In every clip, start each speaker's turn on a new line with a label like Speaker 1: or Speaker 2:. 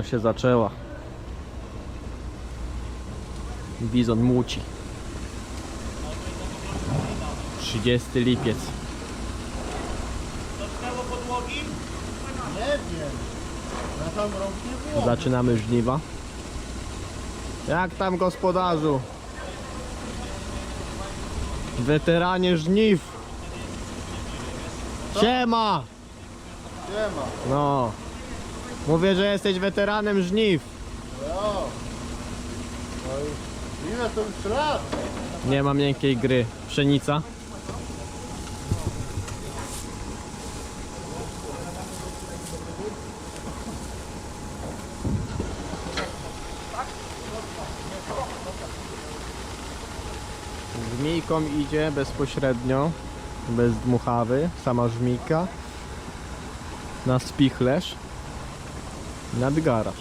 Speaker 1: plon się zaczęła. Bizon muci. 30 lipiec.
Speaker 2: Dotknęło podłogi? Nie wiem. Na tam rąk nie było.
Speaker 1: Zaczynamy żniwa. Jak tam gospodarzu? Weteranie żniw. Siema!
Speaker 2: Nie ma.
Speaker 1: No. Mówię, że jesteś weteranem żniw.
Speaker 2: No. No ile to już lat?
Speaker 1: Nie ma miękkiej gry. Pszenica. Żmijką idzie bezpośrednio, bez dmuchawy, sama żmijka. Na spichlerz. Nad garaż.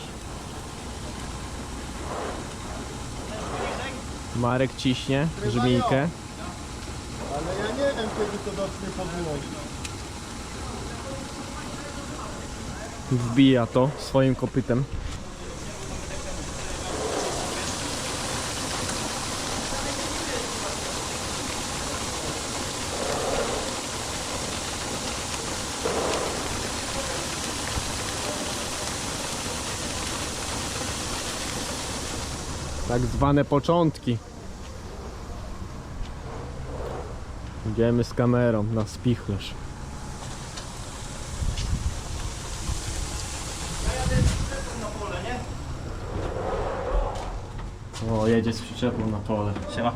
Speaker 1: Marek ciśnie żmijkę.
Speaker 2: Ale ja nie wiem kiedy to dotknie podłogi.
Speaker 1: Wbija to swoim kopytem. Tak zwane początki. Idziemy z kamerą na spichlerz. O, jedzie z przyczepą na pole.
Speaker 3: Siema.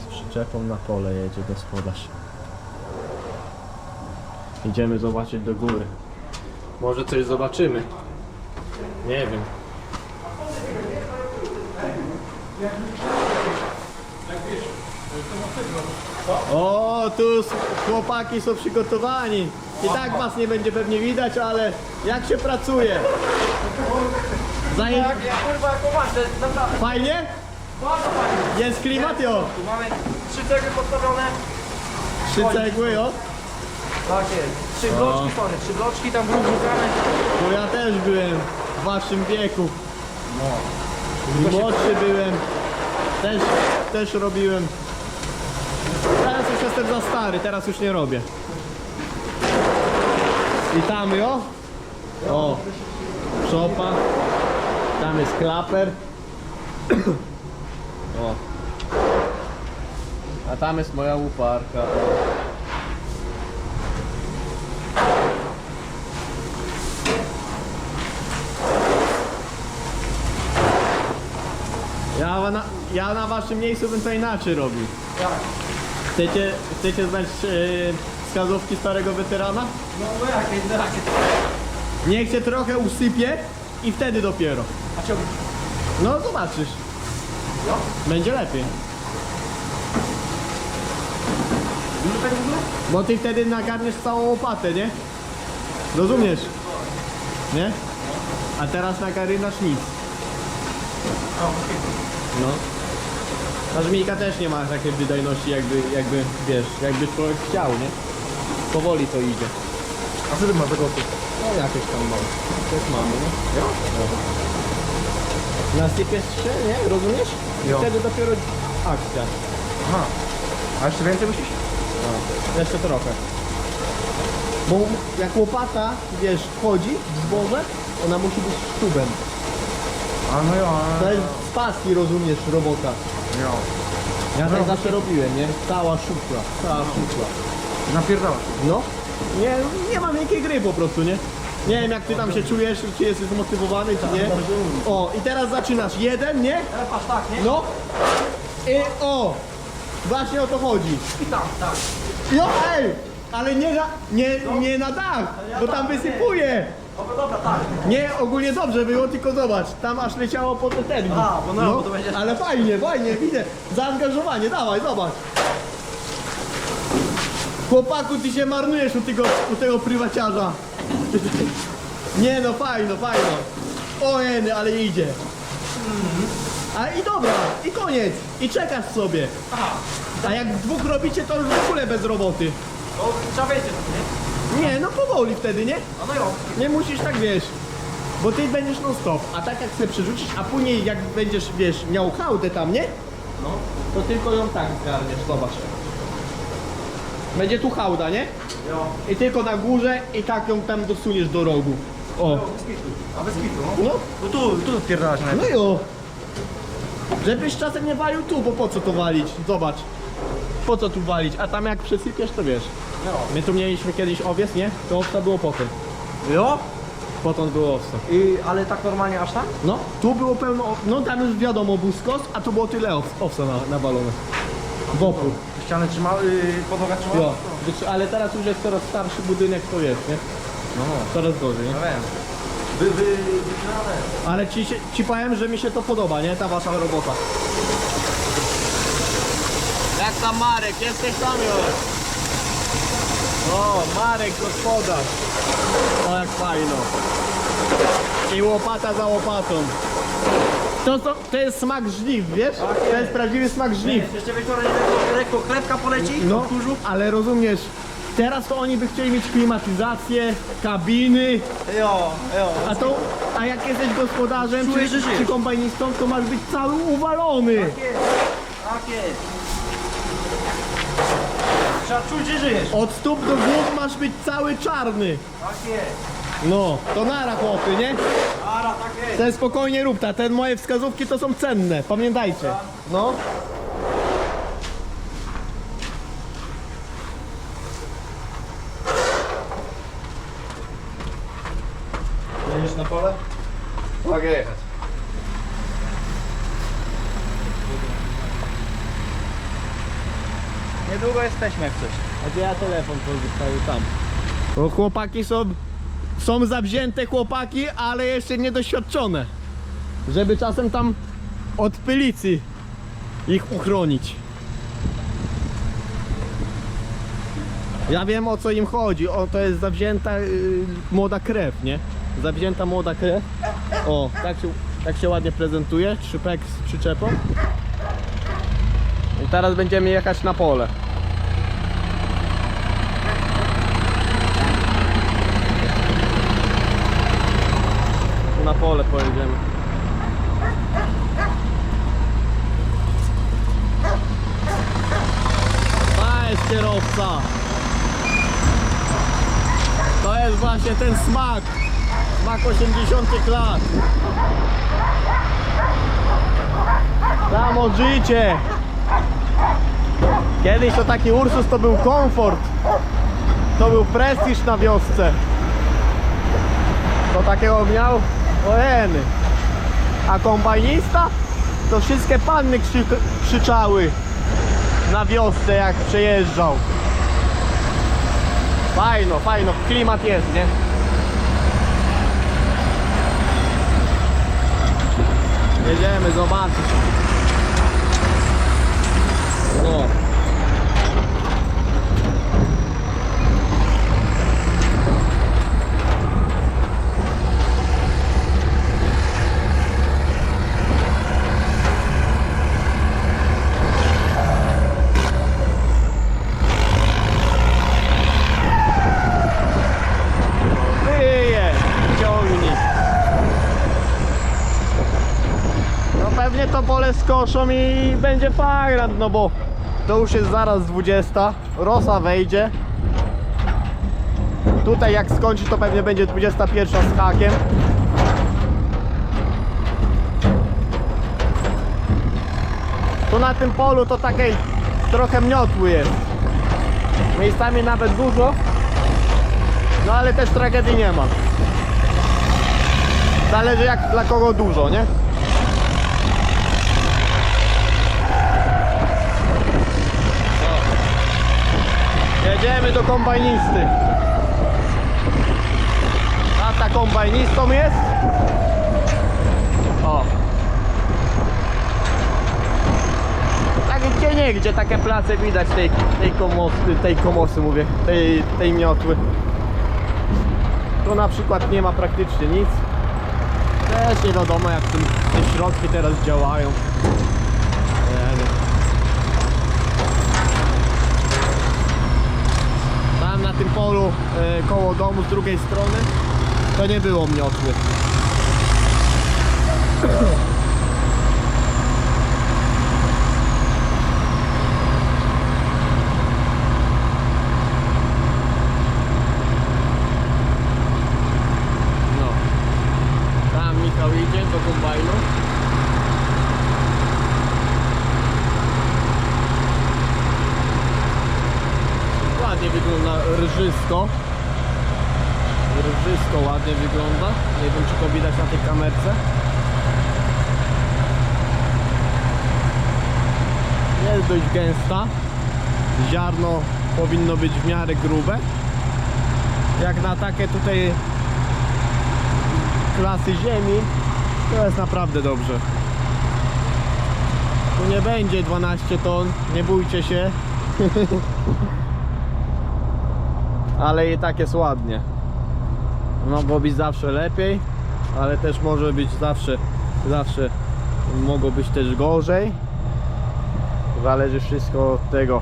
Speaker 1: Z przyczepą na pole jedzie gospodarz. Idziemy zobaczyć do góry. Może coś zobaczymy. Nie wiem. O, tu s- chłopaki są przygotowani. I tak was nie będzie pewnie widać, ale jak się pracuje? Zaje...
Speaker 3: Ja kurwa jako masz, to jest naprawdę
Speaker 1: Fajnie?
Speaker 3: bardzo fajnie.
Speaker 1: Jest klimat, jo?
Speaker 3: Tu mamy trzy cegły postawione.
Speaker 1: Trzy cegły, jo?
Speaker 3: Tak jest. Trzy bloczki są, trzy bloczki tam brud rzucane.
Speaker 1: Bo ja też byłem w waszym wieku. No. Młodszy byłem. Też, też robiłem. Teraz już jestem za stary, teraz już nie robię. I tam jo. O. Szopa. Tam jest klaper. O. A tam jest moja łuparka. Ja na, ja na waszym miejscu bym to inaczej robił.
Speaker 3: Jak?
Speaker 1: Chcecie, chcecie znać e, wskazówki starego weterana?
Speaker 3: No bo jakie, no jakie.
Speaker 1: Niech się trochę usypie i wtedy dopiero.
Speaker 3: A czemu?
Speaker 1: No zobaczysz.
Speaker 3: No.
Speaker 1: Będzie lepiej.
Speaker 3: Dużo tego w ogóle?
Speaker 1: Bo ty wtedy nagarniesz całą łopatę, nie? Rozumiesz? Nie? A teraz nagarniasz nic.
Speaker 3: O, okej.
Speaker 1: No. Ta żmijka też nie ma takiej wydajności jakby, jakby, wiesz, jakby człowiek chciał, nie? Powoli to idzie.
Speaker 2: A co ty masz tego
Speaker 1: No jakieś tam mamy. Też mamy, nie? Jo? Nasypiesz się, nie? Rozumiesz? I
Speaker 2: Jo.
Speaker 1: wtedy dopiero akcja.
Speaker 2: Aha. A jeszcze więcej musisz?
Speaker 1: No. Jeszcze trochę. Bo jak łopata, wiesz, wchodzi w zboże, ona musi być szczubem.
Speaker 2: A no jo,
Speaker 1: To jest z paski, rozumiesz, robota.
Speaker 2: jo.
Speaker 1: Ja tak
Speaker 2: No.
Speaker 1: zawsze robiłem, nie? Cała szufla, cała szufla.
Speaker 2: Napierdalasz.
Speaker 1: No, nie, nie mam jakiej gry po prostu, nie? Nie wiem jak ty tam się czujesz, czy jesteś zmotywowany, czy nie. O, i teraz zaczynasz. Jeden, nie?
Speaker 3: Patrz tak, nie?
Speaker 1: No. I o! Właśnie o to chodzi.
Speaker 3: I tam, tak.
Speaker 1: Jo, ej! Ale nie na, nie, nie na dach, bo tam wysypuje.
Speaker 3: Dobra, dobra, tak.
Speaker 1: Nie, ogólnie dobrze było, tylko zobacz, tam aż leciało po ten.
Speaker 3: A, bo no, bo to będzie-
Speaker 1: Ale fajnie, fajnie, widzę. Zaangażowanie, dawaj, zobacz. Chłopaku, ty się marnujesz u tego, u tego prywaciarza. Nie no, fajno, fajno. O jeny, ale idzie. A i dobra, i koniec. I czekasz sobie.
Speaker 3: Aha.
Speaker 1: A jak dwóch robicie, to już w ogóle bez roboty.
Speaker 3: To trzeba wiedzieć, nie?
Speaker 1: Nie, no powoli wtedy, nie?
Speaker 3: A no jo.
Speaker 1: Nie musisz tak, wiesz, bo ty będziesz non stop, a tak jak chcę przerzucić, a później jak będziesz, wiesz, miał hałdę tam, nie?
Speaker 3: No.
Speaker 1: To tylko ją tak zgarniesz, zobacz. Będzie tu hałda, nie?
Speaker 3: Jo.
Speaker 1: I tylko na górze i tak ją tam dosuniesz do rogu. O,
Speaker 3: Bez kitu. A bez kitu, no.
Speaker 1: no,
Speaker 3: No tu, tu pierdalasz na
Speaker 1: no jo. Żebyś czasem nie walił tu, bo po co to walić? Zobacz. Po co tu walić? A tam jak przesypiesz, to wiesz. My tu mieliśmy kiedyś owiec, nie? To owca było potem.
Speaker 3: Jo?
Speaker 1: Potąd było owca.
Speaker 3: I, ale tak normalnie aż tam?
Speaker 1: No, tu było pełno, ow- no tam już wiadomo był skos, a tu było tyle ow- owca na, nawalone. W opór.
Speaker 3: Ściany trzymały, yy, podłoga trzymała?
Speaker 1: Jo. Ale teraz już jest coraz starszy budynek, to jest, nie?
Speaker 3: No,
Speaker 1: Coraz gorzej, nie?
Speaker 3: ja wiem. Wy, wy.
Speaker 1: Ale ci, się, ci powiem, że mi się to podoba, nie? Ta wasza robota. Jak tam Marek? Jesteś tam już? O, Marek, gospodarz. O, jak fajno. I łopata za łopatą. To, to, to jest smak żniw, wiesz? To jest prawdziwy smak żniw.
Speaker 3: Jeszcze wieczorem lekko, chlebka poleci
Speaker 1: No, ale rozumiesz, teraz to oni by chcieli mieć klimatyzację, kabiny,
Speaker 3: Jo, jo.
Speaker 1: a to, a jak jesteś gospodarzem
Speaker 3: Czujesz, że
Speaker 1: czy,
Speaker 3: żyjesz.
Speaker 1: czy kombajnistą, to masz być cały uwalony.
Speaker 3: Tak jest, tak jest. Trzeba czuć, że żyjesz.
Speaker 1: Od stóp do głów masz być cały czarny.
Speaker 3: Tak jest.
Speaker 1: No, to nara chłopy, nie?
Speaker 3: Ara, tak jest.
Speaker 1: Ten spokojnie rób ta, te moje wskazówki to są cenne, pamiętajcie. No.
Speaker 3: Jedziesz na pole?
Speaker 1: Mogę jechać.
Speaker 3: Niedługo jesteśmy jak coś.
Speaker 1: A gdzie ja telefon pozostawił tam? Bo chłopaki są, są zawzięte chłopaki, ale jeszcze niedoświadczone. Żeby czasem tam od pylicy ich uchronić. Ja wiem o co im chodzi. O, to jest zawzięta y, młoda krew, nie? Zawzięta młoda krew. O, tak się, tak się ładnie prezentuje. Trzypek z przyczepą. I teraz będziemy jechać na pole. Pole pojedziemy. To jest kierowca. To jest właśnie ten smak. Smak 80 lat. Samo życie. Kiedyś to taki Ursus to był komfort. To był prestiż na wiosce. To takiego miał ojeny. A to wszystkie panny krzy, krzyczały na wiosce jak przejeżdżał. Fajno, fajno, klimat jest, nie? Jedziemy zobaczyć. No. Wyje, ciągnik. No pewnie to pole skoszą i będzie fajna, no bo to już jest zaraz 20, rosa wejdzie. Tutaj jak skończy to pewnie będzie 21 z hakiem. Tu na tym polu to takiej trochę miotły jest. Miejscami nawet dużo. No ale też tragedii nie ma. Zależy jak dla kogo dużo, nie? Jedziemy do kombajnisty. Tata kombajnistą jest. O. Tak gdzie nie, gdzie takie place widać tej, tej komosy, tej komosy mówię, tej, tej miotły. Tu na przykład nie ma praktycznie nic. Też nie wiadomo jak tym, te środki teraz działają. Nie wiem. Tam na tym polu e, koło domu z drugiej strony, to nie było miotły. No. Tam Michał idzie do kombajnu. Ładnie wygląda rżysko. Rżysko ładnie wygląda. Nie wiem czy to widać na tej kamerce. Jest dość gęsta. Ziarno powinno być w miarę grube. Jak na takie tutaj klasy ziemi, to jest naprawdę dobrze. Tu nie będzie 12 ton, nie bójcie się. Ale i tak jest ładnie. Mogło być zawsze lepiej, ale też może być zawsze, zawsze mogło być też gorzej. Zależy wszystko od tego,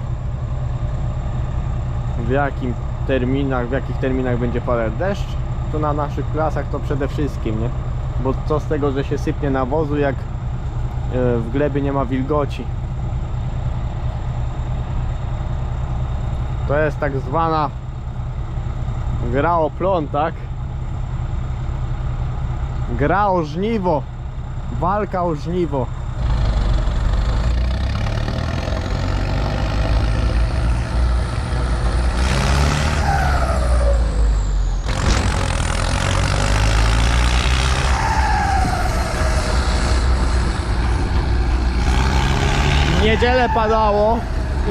Speaker 1: w jakim terminach, w jakich terminach będzie padać deszcz. To na naszych klasach to przede wszystkim, nie? Bo co z tego, że się sypnie nawozu, jak e, w glebie nie ma wilgoci. To jest tak zwana gra o plon, tak? Gra o żniwo. Walka o żniwo. Niedzielę padało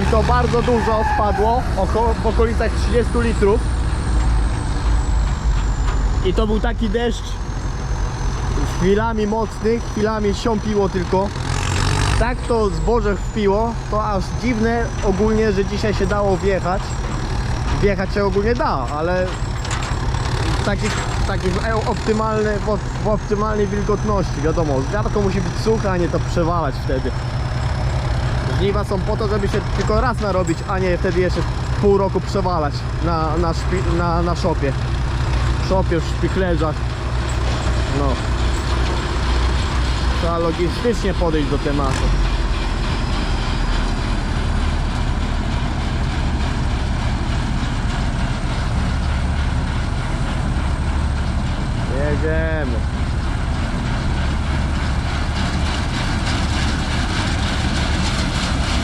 Speaker 1: i to bardzo dużo spadło, około, w okolicach 30 litrów. I to był taki deszcz chwilami mocnych, chwilami siąpiło tylko. Tak to zboże wpiło, to aż dziwne ogólnie, że dzisiaj się dało wjechać. Wjechać się ogólnie da, ale takich, takich optymalne, w, w optymalnej wilgotności, wiadomo, ziarnko musi być suche, a nie to przewalać wtedy. Żniwa są po to, żeby się tylko raz narobić, a nie wtedy jeszcze pół roku przewalać na, na, szpi, na, na szopie. Szopie, w szpiklerzach. No. Trzeba logistycznie podejść do tematu. Jedziemy.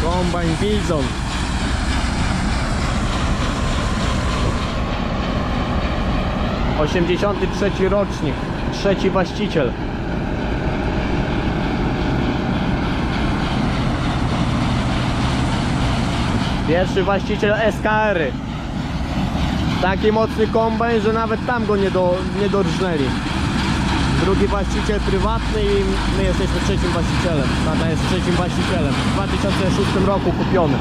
Speaker 1: Kombajn Bizon. Osiemdziesiąty trzeci rocznik, trzeci właściciel. Pierwszy właściciel SKR. -y. Taki mocny kombajn, że nawet tam go nie, do, nie dorżnęli. Drugi właściciel prywatny i my jesteśmy trzecim właścicielem. Tata jest trzecim właścicielem. W 2006 roku kupiony.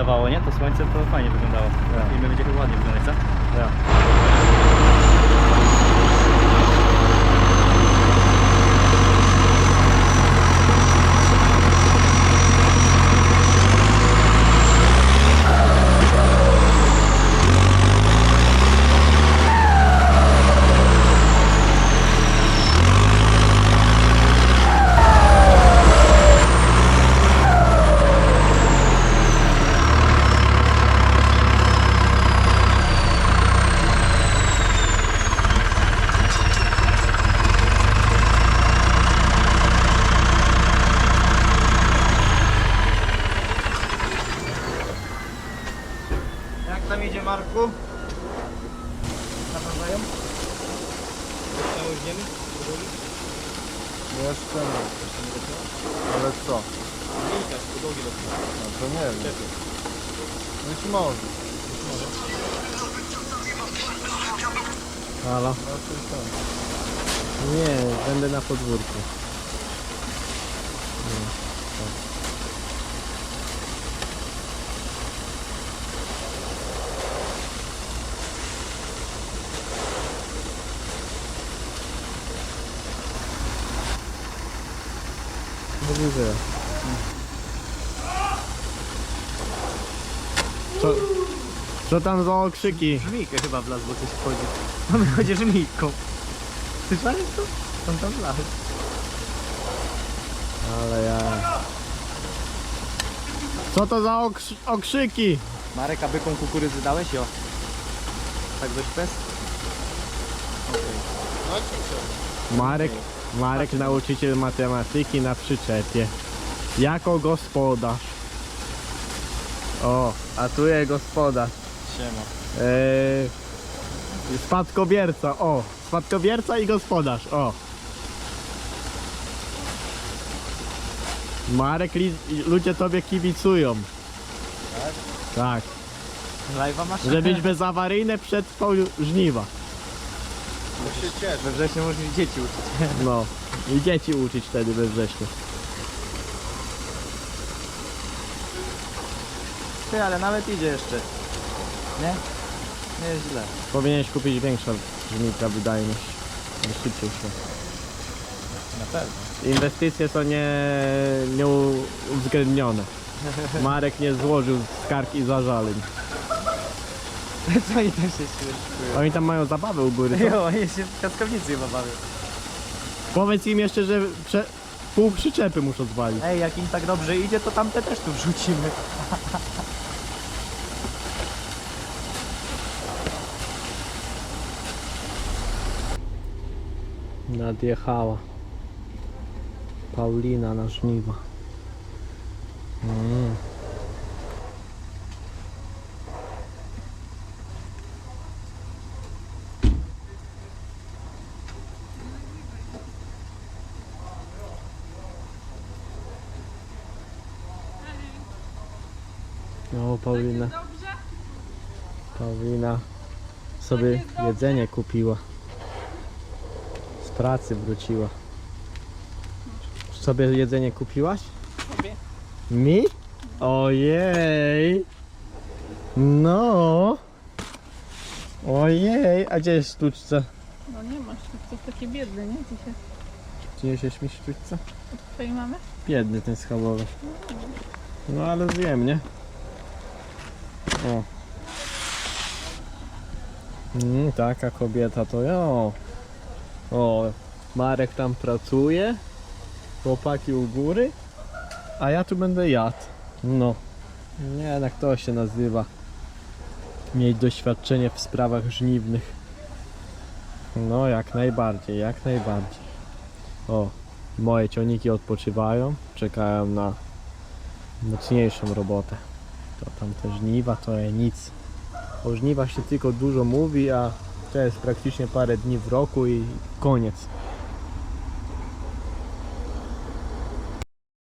Speaker 3: Dawało, nie? To słońce to fajnie wyglądało.
Speaker 2: Tak.
Speaker 3: I my będzie chyba ładnie wyglądać, co?
Speaker 2: Ja.
Speaker 3: Jak tam idzie Marku? Naprawdę?
Speaker 2: Jeszcze nie. Ale co? No to nie wiem. Być może.
Speaker 1: Halo?
Speaker 2: Raczej tak.
Speaker 1: Nie, będę na podwórku. Dobrze. Co, co tam za okrzyki?
Speaker 3: Żmijkę chyba wlazł, bo coś wchodzi. On chodzi żmijką. Słyszałeś to? On tam wlazł.
Speaker 1: Ale ja... Co to za okrzy okrzyki?
Speaker 3: Marek, a byką kukurydzy dałeś? Jo. Tak dość bez?
Speaker 1: Marek, Marek nauczyciel matematyki na przyczepie. Jako gospodarz. O, a tu jest gospodarz.
Speaker 3: Siema.
Speaker 1: Eee, spadkobierca, o. Spadkobierca i gospodarz, o. Marek, li, ludzie tobie kibicują. Tak? Tak.
Speaker 3: Live'a masz?
Speaker 1: Żebyś bezawaryjne przetrwał żniwa.
Speaker 2: Bo się cieszę.
Speaker 3: We wrześniu możesz dzieci uczyć.
Speaker 1: No. I dzieci uczyć wtedy we wrześniu.
Speaker 3: Ty, ale nawet idzie jeszcze. Nie? Nie jest źle.
Speaker 1: Powinieneś kupić większą żmika wydajność. żeby Szybciej szło.
Speaker 3: Na pewno.
Speaker 1: Inwestycje są nie, nieuwzględnione. Marek nie złożył skarg i zażaleń.
Speaker 3: Co oni tam się?
Speaker 1: Oni tam mają zabawę u góry. Co?
Speaker 3: Jo, oni się w kaskownicy chyba bawią.
Speaker 1: Powiedz im jeszcze, że prze... pół przyczepy muszą zwalić.
Speaker 3: Ej, jak im tak dobrze idzie, to tamte też tu wrzucimy.
Speaker 1: Nadjechała. Paulina na żniwa. Mm. No, Paulina. Paulina sobie jedzenie kupiła. Z pracy wróciła. Sobie jedzenie kupiłaś?
Speaker 4: Sobie.
Speaker 1: Mi? Ojej. No. Ojej, a gdzie jest sztuczce?
Speaker 4: No nie masz, to jest takie biedne, nie? Dzisiaj
Speaker 1: Przyniesiesz mi sztuczce?
Speaker 4: od twojej mamy?
Speaker 1: Biedny ten schabowy. No ale zjem, nie? O. Mm, taka kobieta to ja. O, Marek tam pracuje. Chłopaki u góry. A ja tu będę jadł. No. Nie, jak to się nazywa. Mieć doświadczenie w sprawach żniwnych. No, jak najbardziej, jak najbardziej. O, Moje cioniki odpoczywają, czekają na mocniejszą robotę. To tam te żniwa to nic. O żniwach się tylko dużo mówi, a to jest praktycznie parę dni w roku i koniec.